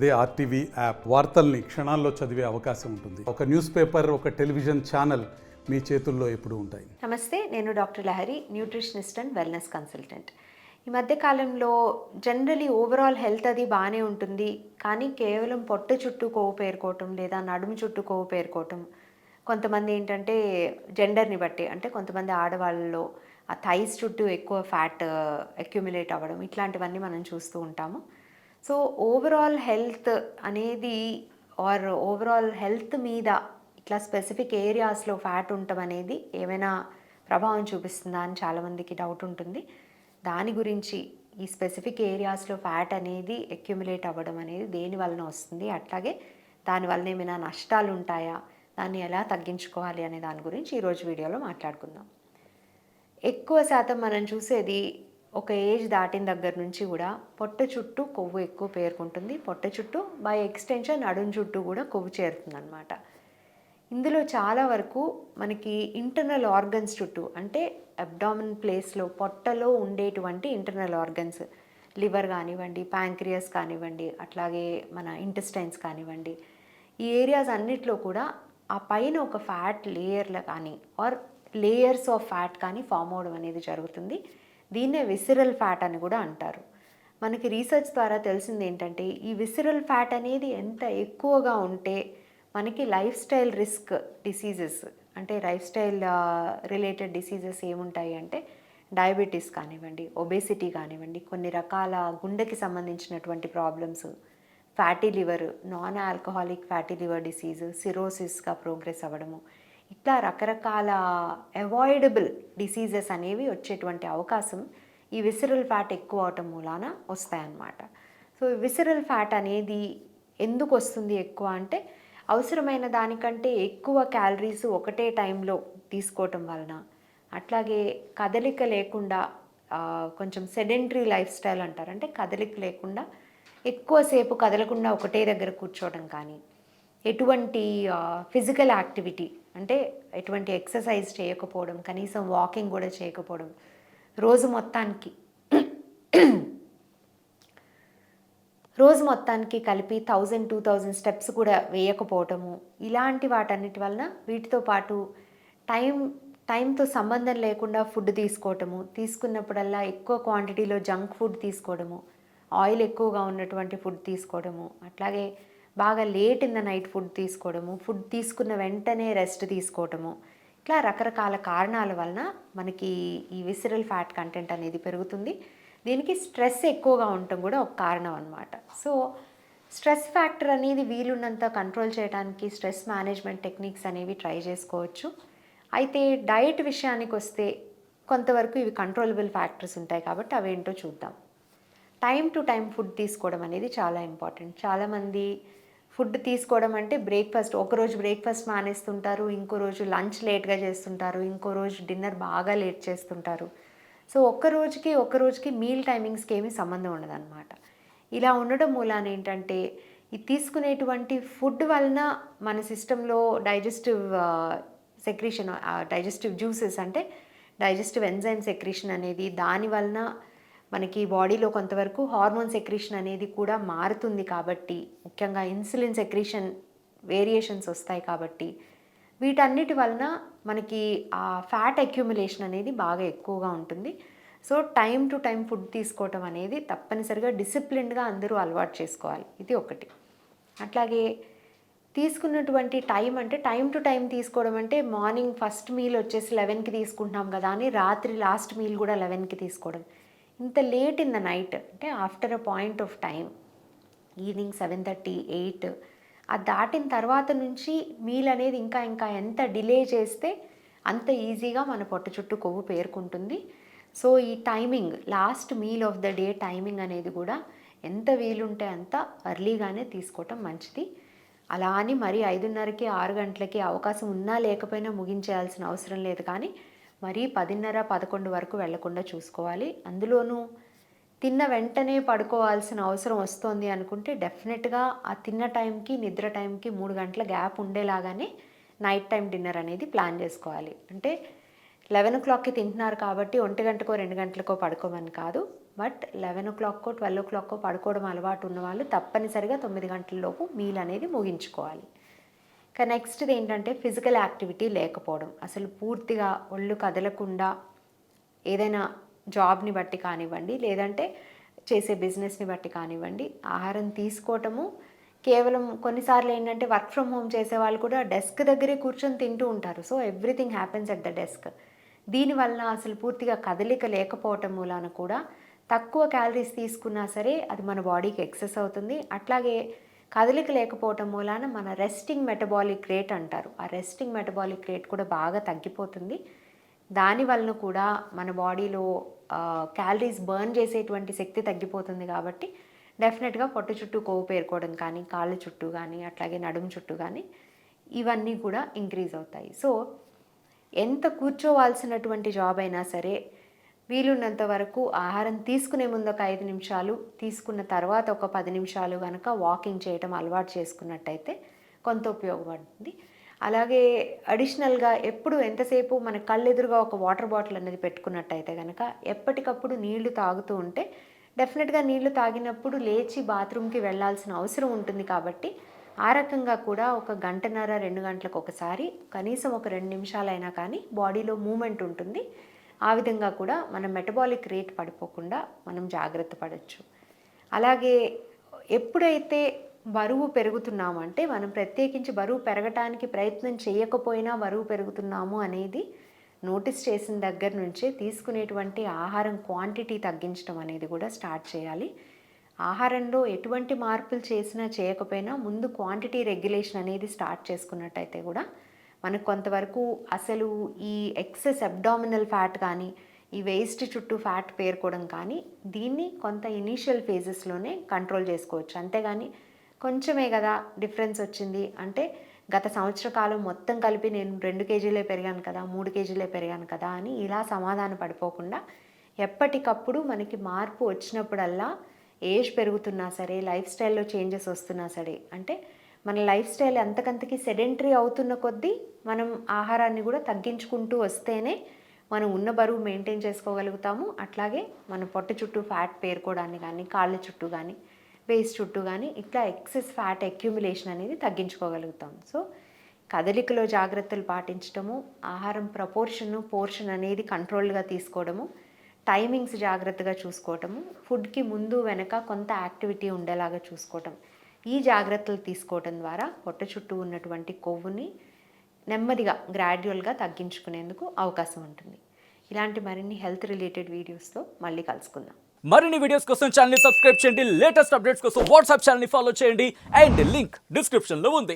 అదే RTV app వార్తల్ని క్షణాల్లో చదివే అవకాశం ఉంటుంది. ఒక న్యూస్ పేపర్ ఒక టెలివిజన్ ఛానల్ మీ చేతుల్లో ఎప్పుడు ఉంటాయి. నమస్తే నేను doctor Lahari nutritionist and wellness consultant. ఈ మధ్య కాలంలో జనరలీ ఓవరాల్ హెల్త్ అది బాగానే ఉంటుంది. కానీ కేవలం పొట్ట చుట్టూ కొవ్వు పేరుకోవటం లేదా నడుము చుట్టూ కొవ్వు పేరుకోవటం కొంతమంది ఏంటంటే జెండర్ని బట్టి అంటే కొంతమంది ఆడవాళ్ళలో ఆ థైస్ చుట్టూ ఎక్కువ ఫ్యాట్ అక్యుమిలేట్ అవ్వడం ఇట్లాంటివన్నీ మనం చూస్తూ ఉంటాము. సో ఓవరాల్ హెల్త్ అనేది ఆర్ ఓవరాల్ హెల్త్ మీద ఇట్లా స్పెసిఫిక్ ఏరియాస్లో ఫ్యాట్ ఉండటం అనేది ఏమైనా ప్రభావం చూపిస్తుందా అని చాలామందికి డౌట్ ఉంటుంది. దాని గురించి ఈ స్పెసిఫిక్ ఏరియాస్లో ఫ్యాట్ అనేది అక్యుములేట్ అవ్వడం అనేది దేని వలన వస్తుంది? అట్లాగే దాని వలన ఏమైనా నష్టాలు ఉంటాయా? దాన్ని ఎలా తగ్గించుకోవాలి అనే దాని గురించి ఈరోజు వీడియోలో మాట్లాడుకుందాం. ఎక్కువ శాతం మనం చూసేది ఒక ఏజ్ దాటిన దగ్గర నుంచి కూడా పొట్ట చుట్టూ కొవ్వు ఎక్కువ పేరుకుంటుంది. పొట్ట చుట్టూ బై ఎక్స్టెన్షన్ నడుం చుట్టూ కూడా కొవ్వు చేరుతుంది అనమాట ఇందులో చాలా వరకు మనకి ఇంటర్నల్ ఆర్గన్స్ చుట్టూ అంటే అబ్డామిన్ ప్లేస్లో పొట్టలో ఉండేటువంటి ఇంటర్నల్ ఆర్గన్స్ లివర్ కానివ్వండి ప్యాంక్రియస్ కానివ్వండి అట్లాగే మన ఇంటెస్టైన్స్ కానివ్వండి. ఈ ఏరియాస్ అన్నిట్లో కూడా ఆ పైన ఒక ఫ్యాట్ లేయర్ల కానీ ఆర్ లేయర్స్ ఆఫ్ ఫ్యాట్ కానీ ఫామ్ అవడం అనేది జరుగుతుంది. దీన్నే విసిరల్ ఫ్యాట్ అని కూడా అంటారు. మనకి రీసెర్చ్ ద్వారా తెలిసింది ఏంటంటే ఈ విసిరల్ ఫ్యాట్ అనేది ఎంత ఎక్కువగా ఉంటే మనకి లైఫ్ స్టైల్ రిస్క్ డిసీజెస్ అంటే లైఫ్ స్టైల్ రిలేటెడ్ డిసీజెస్ ఏముంటాయి అంటే డయాబెటీస్ కానివ్వండి ఒబేసిటీ కానివ్వండి కొన్ని రకాల గుండెకి సంబంధించినటువంటి problems fatty liver non alcoholic fatty liver disease సిరోసిస్గా progress అవ్వడము ఇట్లా రకరకాల అవాయిడబుల్ డిసీజెస్ అనేవి వచ్చేటువంటి అవకాశం ఈ విసిరల్ ఫ్యాట్ ఎక్కువ అవటం మూలాన వస్తాయన్నమాట. సో విసిరల్ ఫ్యాట్ అనేది ఎందుకు వస్తుంది ఎక్కువ అంటే అవసరమైన దానికంటే ఎక్కువ క్యాలరీస్ ఒకటే టైంలో తీసుకోవటం వలన అట్లాగే కదలిక లేకుండా కొంచెం సెడెంటరీ లైఫ్ స్టైల్ అంటారు. అంటే కదలిక లేకుండా ఎక్కువసేపు కదలకుండా ఒకటే దగ్గర కూర్చోవడం కానీ ఎటువంటి ఫిజికల్ యాక్టివిటీ అంటే ఎటువంటి ఎక్సర్సైజ్ చేయకపోవడం కనీసం వాకింగ్ కూడా చేయకపోవడం రోజు మొత్తానికి రోజు మొత్తానికి కలిపి థౌజండ్ టూ థౌజండ్ స్టెప్స్ కూడా వేయకపోవటము ఇలాంటి వాటన్నిటి వలన వీటితో పాటు టైం టైంతో సంబంధం లేకుండా ఫుడ్ తీసుకోవటము తీసుకున్నప్పుడల్లా ఎక్కువ క్వాంటిటీలో జంక్ ఫుడ్ తీసుకోవడము ఆయిల్ ఎక్కువగా ఉన్నటువంటి ఫుడ్ తీసుకోవడము అట్లాగే బాగా late in the night food తీసుకోవడము ఫుడ్ తీసుకున్న వెంటనే రెస్ట్ తీసుకోవటము ఇట్లా రకరకాల కారణాల వలన మనకి ఈ విసిరల్ ఫ్యాట్ కంటెంట్ అనేది పెరుగుతుంది. దీనికి స్ట్రెస్ ఎక్కువగా ఉండటం కూడా ఒక కారణం అనమాట సో స్ట్రెస్ ఫ్యాక్టర్ అనేది వీలున్నంత కంట్రోల్ చేయడానికి స్ట్రెస్ మేనేజ్మెంట్ టెక్నిక్స్ అనేవి ట్రై చేసుకోవచ్చు. అయితే డయట్ విషయానికి వస్తే కొంతవరకు ఇవి కంట్రోలబుల్ ఫ్యాక్టర్స్ ఉంటాయి కాబట్టి అవేంటో చూద్దాం. టైం టు టైం ఫుడ్ తీసుకోవడం అనేది చాలా ఇంపార్టెంట్ చాలామంది ఫుడ్ తీసుకోవడం అంటే బ్రేక్ఫాస్ట్ ఒకరోజు బ్రేక్ఫాస్ట్ మానేస్తుంటారు ఇంకో రోజు లంచ్ లేట్గా చేస్తుంటారు ఇంకో రోజు డిన్నర్ బాగా లేట్ చేస్తుంటారు. సో ఒక్క రోజుకి ఒక్క రోజుకి మీల్ టైమింగ్స్కి ఏమీ సంబంధం ఉండదన్నమాట. ఇలా ఉండడం మూలాన ఏంటంటే ఈ తీసుకునేటువంటి ఫుడ్ వలన మన సిస్టంలో డైజెస్టివ్ సెక్రీషన్ డైజెస్టివ్ జ్యూసెస్ అంటే డైజెస్టివ్ ఎంజైమ్ సెక్రీషన్ అనేది దాని వలన మనకి బాడీలో కొంతవరకు హార్మోన్ సెక్రీషన్ అనేది కూడా మారుతుంది కాబట్టి ముఖ్యంగా ఇన్సులిన్ సెక్రీషన్ వేరియేషన్స్ వస్తాయి కాబట్టి వీటన్నిటి వలన మనకి ఆ ఫ్యాట్ అక్యుములేషన్ అనేది బాగా ఎక్కువగా ఉంటుంది. So time to time food తీసుకోవటం అనేది తప్పనిసరిగా డిసిప్లిన్డ్గా అందరూ అలవాటు చేసుకోవాలి. ఇది ఒకటి. అట్లాగే తీసుకున్నటువంటి టైం అంటే టైం టు టైం తీసుకోవడం అంటే మార్నింగ్ ఫస్ట్ మీల్ వచ్చేసి లెవెన్కి తీసుకుంటున్నాం కదా అని రాత్రి లాస్ట్ మీల్ కూడా లెవెన్కి తీసుకోవడం. ఇంత లేట్ ఇన్ ద నైట్ అంటే after a point of time evening seven thirty eight అది దాటిన తర్వాత నుంచి మీల్ అనేది ఇంకా ఇంకా ఎంత డిలే చేస్తే అంత ఈజీగా మన పొట్ట చుట్టూ కొవ్వు పేరుకుంటుంది. సో ఈ timing last meal of the day timing అనేది కూడా ఎంత వీలుంటే అంత అర్లీగానే తీసుకోవటం మంచిది. అలా అని మరీ ఐదున్నరకి ఆరు గంటలకి అవకాశం ఉన్నా లేకపోయినా ముగించేయాల్సిన అవసరం లేదు. కానీ మరీ పదిన్నర పదకొండు వరకు వెళ్ళకుండా చూసుకోవాలి. అందులోనూ తిన్న వెంటనే పడుకోవాల్సిన అవసరం వస్తోంది అనుకుంటే డెఫినెట్గా ఆ తిన్న టైంకి నిద్ర టైంకి మూడు గంటల గ్యాప్ ఉండేలాగానే నైట్ టైం డిన్నర్ అనేది ప్లాన్ చేసుకోవాలి. అంటే లెవెన్ ఓ క్లాక్కి తింటున్నారు కాబట్టి ఒంటి గంటకో రెండు గంటలకో పడుకోమని కాదు. బట్ లెవెన్ ఓ క్లాక్కో ట్వెల్వ్ ఓ క్లాక్కో పడుకోవడం అలవాటు ఉన్న వాళ్ళు తప్పనిసరిగా తొమ్మిది గంటల లోపు మీల్ అనేది ముగించుకోవాలి. కానీ నెక్స్ట్ది ఏంటంటే ఫిజికల్ యాక్టివిటీ లేకపోవడం. అసలు పూర్తిగా ఒళ్ళు కదలకుండా ఏదైనా జాబ్ని బట్టి కానివ్వండి లేదంటే చేసే బిజినెస్ని బట్టి కానివ్వండి ఆహారం తీసుకోవటము కేవలం కొన్నిసార్లు ఏంటంటే వర్క్ ఫ్రమ్ హోమ్ చేసే వాళ్ళు కూడా డెస్క్ దగ్గరే కూర్చొని తింటూ ఉంటారు. So everything happens at the desk దీనివల్ల అసలు పూర్తిగా కదలిక లేకపోవటం మూలాన కూడా తక్కువ క్యాలరీస్ తీసుకున్నా సరే అది మన బాడీకి ఎక్సెస్ అవుతుంది. అట్లాగే కదలిక లేకపోవటం మూలాన మన రెస్టింగ్ మెటబాలిక్ రేట్ అంటారు. ఆ రెస్టింగ్ మెటబాలిక్ రేట్ కూడా బాగా తగ్గిపోతుంది. దాని వలన కూడా మన బాడీలో క్యాలరీస్ బర్న్ చేసేటువంటి శక్తి తగ్గిపోతుంది కాబట్టి డెఫినెట్గా పొట్టు చుట్టూ కొవ్వు పేరుకోవడం కానీ కాళ్ళ చుట్టూ కానీ అట్లాగే నడుము చుట్టూ కానీ ఇవన్నీ కూడా ఇంక్రీజ్ అవుతాయి. సో ఎంత కూర్చోవాల్సినటువంటి జాబ్ అయినా సరే వీలున్నంత వరకు ఆహారం తీసుకునే ముందు ఒక ఐదు నిమిషాలు తీసుకున్న తర్వాత ఒక పది నిమిషాలు కనుక వాకింగ్ చేయటం అలవాటు చేసుకున్నట్టయితే కొంత ఉపయోగపడుతుంది. అలాగే అడిషనల్గా ఎప్పుడు ఎంతసేపు మన కళ్ళెదురుగా ఒక వాటర్ బాటిల్ అనేది పెట్టుకున్నట్టయితే కనుక ఎప్పటికప్పుడు నీళ్ళు తాగుతూ ఉంటే డెఫినెట్గా నీళ్ళు తాగినప్పుడు లేచి బాత్రూమ్కి వెళ్ళాల్సిన అవసరం ఉంటుంది కాబట్టి ఆ రకంగా కూడా ఒక గంటన్నర రెండు గంటలకు ఒకసారి కనీసం ఒక రెండు నిమిషాలైనా కానీ బాడీలో మూమెంట్ ఉంటుంది. ఆ విధంగా కూడా మన మెటబాలిక్ రేట్ పడిపోకుండా మనం జాగ్రత్త పడవచ్చు అలాగే ఎప్పుడైతే బరువు పెరుగుతున్నామంటే మనం ప్రత్యేకించి బరువు పెరగటానికి ప్రయత్నం చేయకపోయినా బరువు పెరుగుతున్నాము అనేది నోటీస్ చేసిన దగ్గర నుంచే తీసుకునేటువంటి ఆహారం క్వాంటిటీ తగ్గించడం అనేది కూడా స్టార్ట్ చేయాలి. ఆహారంలో ఎటువంటి మార్పులు చేసినా చేయకపోయినా ముందు క్వాంటిటీ రెగ్యులేషన్ అనేది స్టార్ట్ చేసుకున్నట్టయితే కూడా మనకు కొంతవరకు అసలు ఈ ఎక్సెస్ అబ్డామినల్ ఫ్యాట్ కానీ ఈ వేస్ట్ చుట్టూ ఫ్యాట్ పేరుకోవడం కానీ దీన్ని కొంత ఇనీషియల్ ఫేజెస్లోనే కంట్రోల్ చేసుకోవచ్చు. అంతేగాని కొంచెమే కదా డిఫరెన్స్ వచ్చింది. అంటే గత సంవత్సర కాలం మొత్తం కలిపి నేను రెండు కేజీలే పెరిగాను కదా మూడు కేజీలే పెరిగాను కదా అని ఇలా సమాధాన పడిపోకుండా ఎప్పటికప్పుడు మనకి మార్పు వచ్చినప్పుడల్లా ఏజ్ పెరుగుతున్నా సరే లైఫ్ స్టైల్లో చేంజెస్ వస్తున్నా సరే అంటే మన లైఫ్ స్టైల్ ఎంతకంతకి సెడెంటరీ అవుతున్న కొద్దీ మనం ఆహారాన్ని కూడా తగ్గించుకుంటూ వస్తేనే మనం ఉన్న బరువు మెయింటైన్ చేసుకోగలుగుతాము. అట్లాగే మన పొట్ట చుట్టూ ఫ్యాట్ పేరుకోవడాన్ని కానీ కాళ్ళ చుట్టూ కానీ వేస్ట్ చుట్టూ కానీ ఇట్లా ఎక్సెస్ ఫ్యాట్ అక్యుములేషన్ అనేది తగ్గించుకోగలుగుతాం. సో కదలికలో జాగ్రత్తలు పాటించడము ఆహారం ప్రపోర్షను పోర్షన్ అనేది కంట్రోల్గా తీసుకోవడము టైమింగ్స్ జాగ్రత్తగా చూసుకోవటము ఫుడ్కి ముందు వెనక కొంత యాక్టివిటీ ఉండేలాగా చూసుకోవటం. ఈ జాగ్రత్తలు తీసుకోవటం ద్వారా పొట్ట చుట్టూ ఉన్నటువంటి కొవ్వుని నెమ్మదిగా గ్రాడ్యువల్గా తగ్గించుకునేందుకు అవకాశం ఉంటుంది. ఇలాంటి మరిన్ని హెల్త్ రిలేటెడ్ వీడియోస్తో మళ్ళీ కలుసుకుందాం. మరిన్ని వీడియోస్ కోసం ఛానల్ సబ్స్క్రైబ్ చేయండి. లేటెస్ట్ అప్డేట్స్ కోసం వాట్సాప్ ఛానల్ని ఫాలో చేయండి. అండ్ లింక్ డిస్క్రిప్షన్లో ఉంది.